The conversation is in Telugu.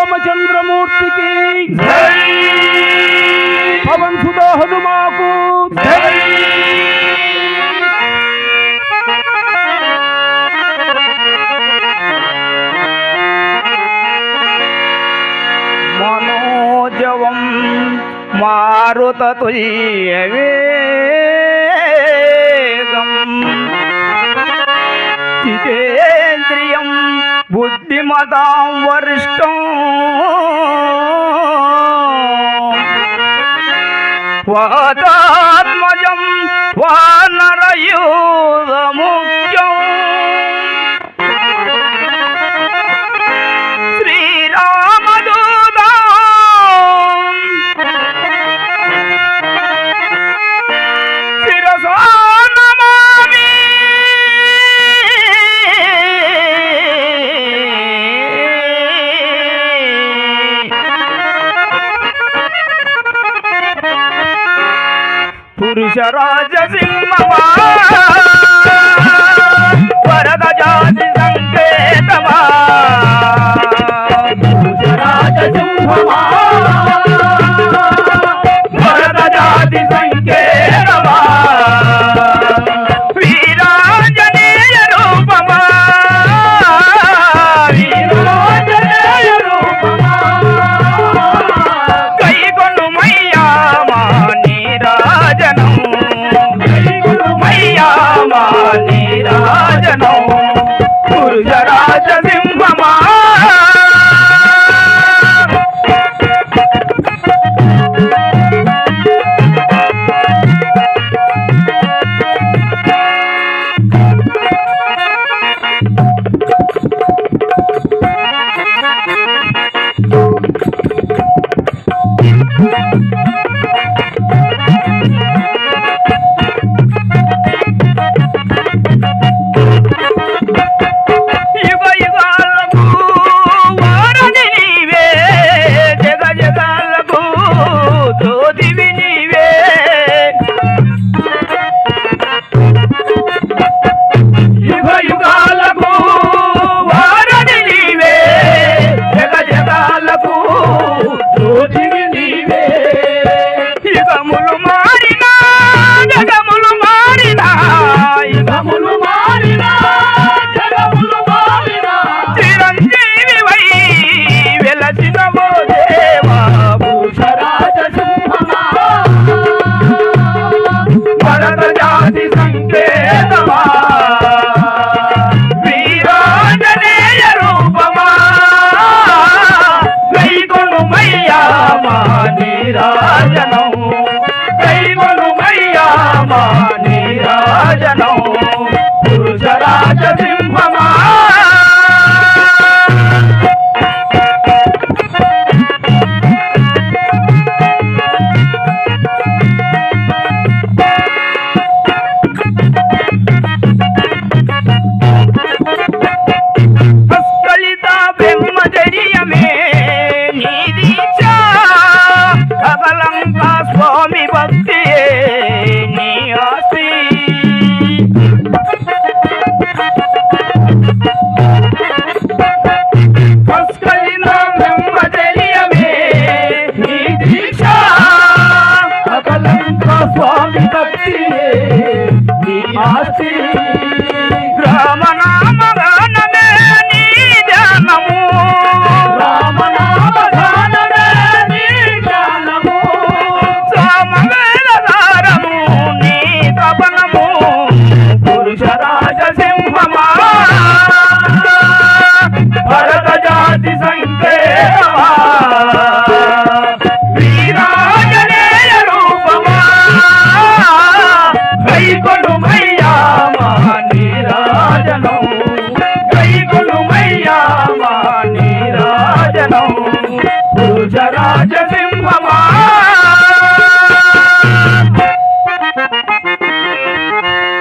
శ్రీరామచంద్రమూర్తికి పవన్ సుధా హనుమాకు మనోజవం మారుత తుల్య వేగం బుద్ధిమతాం వరిష్టం. వాతాత్మజం వా పురుష రాజ సింహమా వరద జాతి సంకేతమా? పురుష రాజ సింహమా Thank you. ராஜனா అంతా స్వామి భక్తియే నీ ఆస్తి. స్వామి భక్తియే నీ గురుజరాజ